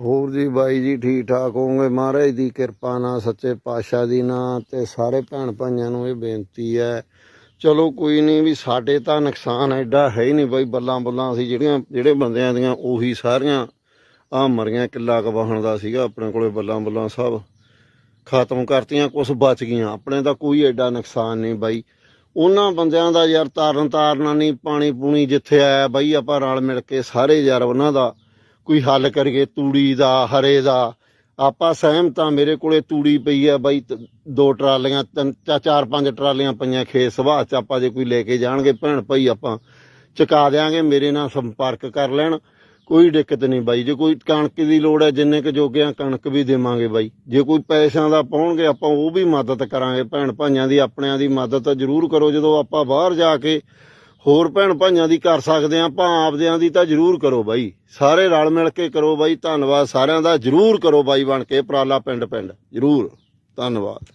ਹੋਰ ਜੀ ਬਾਈ ਜੀ ਠੀਕ ਠਾਕ ਹੋਵੋਗੇ? ਮਹਾਰਾਜ ਦੀ ਕਿਰਪਾ ਨਾਲ, ਸੱਚੇ ਪਾਤਸ਼ਾਹ ਦੀ ਨਾਲ ਤੇ ਸਾਰੇ ਭੈਣ ਭਾਈਆਂ ਨੂੰ ਇਹ ਬੇਨਤੀ ਹੈ। ਚਲੋ ਕੋਈ ਨਹੀਂ ਵੀ ਸਾਡੇ ਤਾਂ ਨੁਕਸਾਨ ਐਡਾ ਹੈ ਹੀ ਨਹੀਂ ਬਾਈ। ਬੱਲਾਂ ਬੱਲਾਂ ਅਸੀਂ ਜਿਹੜੀਆਂ, ਜਿਹੜੇ ਬੰਦਿਆਂ ਦੀਆਂ ਉਹੀ ਸਾਰੀਆਂ ਆ ਮਰੀਆਂ ਕਿੱਲਾ ਕਵਾਹਣ ਦਾ ਸੀਗਾ ਆਪਣੇ ਕੋਲੇ ਬੱਲਾਂ ਬੱਲਾਂ ਸਭ। ਖਤਮ ਕਰਤੀਆਂ ਕੁਝ ਬਚ ਗਈਆਂ। ਆਪਣੇ ਤਾਂ ਕੋਈ ਐਡਾ ਨੁਕਸਾਨ ਨਹੀਂ ਬਾਈ। ਉਹਨਾਂ ਬੰਦਿਆਂ ਦਾ ਯਾਰ ਤਾਰਨ ਤਾਰਨਾ ਨਹੀਂ, ਪਾਣੀ ਪੂਣੀ ਜਿੱਥੇ ਆਇਆ ਬਾਈ, ਆਪਾਂ ਰਲ ਮਿਲ ਕੇ ਸਾਰੇ ਯਾਰ ਉਹਨਾਂ ਦਾ ਕੋਈ ਹੱਲ ਕਰੀਏ ਤੂੜੀ ਦਾ, ਹਰੇ ਦਾ। ਆਪਾਂ ਸਹਿਮਤ ਆ ਮੇਰੇ ਕੋਲੇ ਤੂੜੀ ਪਈ ਆ ਬਾਈ ਦੋ ਟਰਾਲੀਆਂ, ਤਿੰਨ ਚਾਰ, ਪੰਜ ਟਰਾਲੀਆਂ ਪਈਆਂ ਖੇਤ ਸੁਭਾਅ ਚ। ਆਪਾਂ ਜੇ ਕੋਈ ਲੈ ਕੇ ਜਾਣਗੇ, ਭੈਣ ਭਾਈ ਆਪਾਂ ਚੁਕਾ ਦਿਆਂਗੇ, ਮੇਰੇ ਨਾਲ ਸੰਪਰਕ ਕਰ ਲੈਣ। ਕੋਈ ਦਿੱਕਤ ਨਹੀਂ ਬਾਈ, ਜੇ ਕੋਈ ਕਣਕ ਦੀ ਲੋੜ ਹੈ, ਜਿੰਨੇ ਕੁ ਜੋਗੇ ਆ ਕਣਕ ਵੀ ਦੇਵਾਂਗੇ ਬਾਈ। ਜੇ ਕੋਈ ਪੈਸਿਆਂ ਦਾ ਪਾਉਣਗੇ, ਆਪਾਂ ਉਹ ਵੀ ਮਦਦ ਕਰਾਂਗੇ। ਭੈਣ ਭਾਈਆਂ ਦੀ, ਆਪਣਿਆਂ ਦੀ ਮਦਦ ਜ਼ਰੂਰ ਕਰੋ। ਜਦੋਂ ਆਪਾਂ ਬਾਹਰ ਜਾ ਕੇ ਹੋਰ ਭੈਣ ਭਾਈਆਂ ਦੀ ਕਰ ਸਕਦੇ ਆ ਆਪਾਂ ਆਪਦਿਆਂ ਦੀ ਤਾਂ ਜ਼ਰੂਰ ਕਰੋ ਬਾਈ। ਸਾਰੇ ਰਲ ਮਿਲ ਕੇ ਕਰੋ ਬਾਈ, ਧੰਨਵਾਦ ਸਾਰਿਆਂ ਦਾ। ਜ਼ਰੂਰ ਕਰੋ ਬਾਈ ਬਣ ਕੇ, ਉਪਰਾਲਾ ਪਿੰਡ ਪਿੰਡ ਜ਼ਰੂਰ। ਧੰਨਵਾਦ।